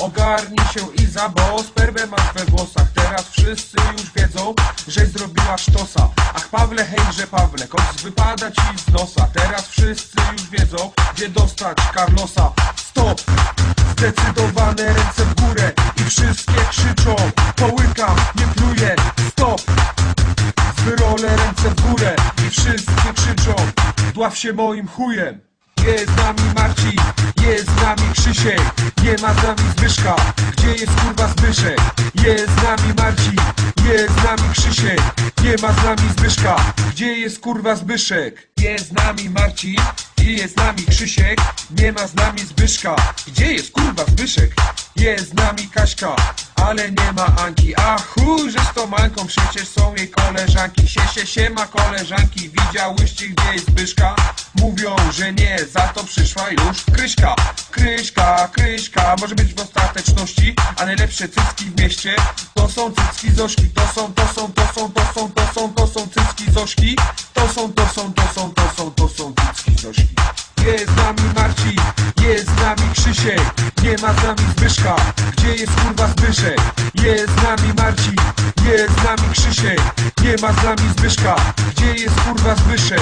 Ogarnij się Iza, bo spermę masz we włosach. Teraz wszyscy już wiedzą, że zrobiła sztosa. Ach Pawle, hejże Pawle, koks wypada ci z nosa. Teraz wszyscy już wiedzą, gdzie dostać Carlosa. Stop! Zdecydowane ręce w górę i wszystkie krzyczą. Połykam, nie pluję, stop! Wyrolę ręce w górę i wszyscy krzyczą. Dław się moim chujem Jest z nami Marcin, jest z nami Krzysiek Nie ma z nami Zbyszka, gdzie jest kurwa Zbyszek? Jest z nami Marcin, jest z nami Krzysiek Nie ma z nami Zbyszka, gdzie jest kurwa Zbyszek? Jest z nami Marcin jest z nami Krzysiek Nie ma z nami Zbyszka, gdzie jest kurwa Zbyszek? Jest z nami Kaśka, ale nie ma Anki. A chuj, że z tą Anką przecież są jej koleżanki. Sie, się, siema koleżanki, widziałyście gdzie jest Zbyszka? Mówią, że nie, za to przyszła już Kryśka. Kryśka, Kryśka, może być w ostateczności A najlepsze cycki w mieście To są cycki Zośki To są, to są, to są, to są, to są, to są cycki Zośki To są, to są, to są, to są, to są cycki Zośki jest z nami Marcin, jest z nami Krzysiek ma z nami Zbyszka, gdzie jest kurwa Zbyszek? Jest z nami Marcin, jest z nami Krzysiek Nie ma z nami Zbyszka, gdzie jest kurwa Zbyszek?